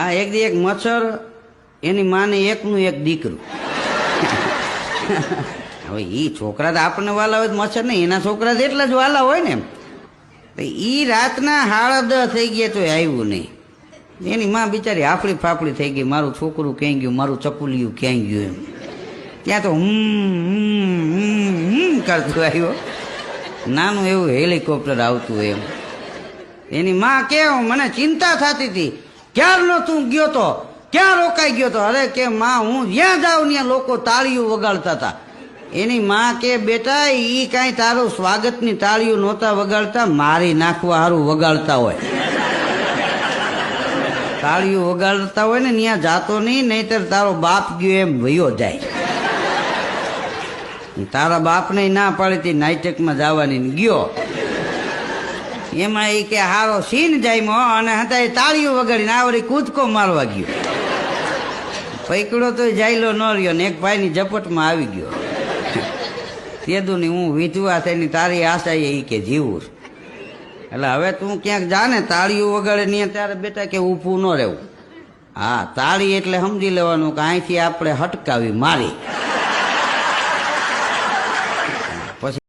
આ એક દી એક મચ્છર, એની માને એકનું એક દીકરું. હવે એ છોકરા તો આપણને વાલા હોય મચ્છર નહીં, એના છોકરા તો એટલા જ વાલા હોય ને ઈ રાતના હાડા દસ થઈ ગયા તો આવ્યું નહીં. એની માં બિચારી હાફળી ફાફડી થઈ ગઈ, મારું છોકરું ક્યાંય ગયું, મારું ચપુલિયું ક્યાંય ગયું એમ. ત્યાં તો હમ કરતું આવ્યો. નાનું એવું હેલિકોપ્ટર આવતું એમ. એની માં કેવું, મને ચિંતા થતી હતી. ક્યારનો તું ગયો તો? ક્યાં રોકાઈ ગયો તો? અરે કે માં, હું જ્યાં જાઉં ત્યાં લોકો તાળીઓ વગાડતા હતા. એની માં કે, બેટા એ કાંઈ તારું સ્વાગતની તાળીઓ નહોતા વગાડતા, મારી નાખવા સારું વગાડતા હોય. તાળીઓ વગાડતા હોય ને ત્યાં જાતો નહીં, નહીતર તારો બાપ ગયો એમ વયો જાય. તારા બાપને ના પાડી હતી નાઇટેકમાં જવાની ગયો. એમાં એ કે હારો સીન જાયમો અને હતા એ તાળીઓ વગાડીને આવરી કૂદકો મારવા ગયો. પૈકડો તો જાયલો ન રહ્યો ને એક ભાઈની ઝપટમાં આવી ગયો. તેદુની હું વિધવા થઈને તારી આશા એ કે જીવું એટલે હવે તું ક્યાંક જા ને તાળીઓ વગાડે ને ત્યારે બેટા કે ઊભું ન રહેવું. હા, તાળી એટલે સમજી લેવાનું કે અહીંથી આપણે હટકાવી મારી.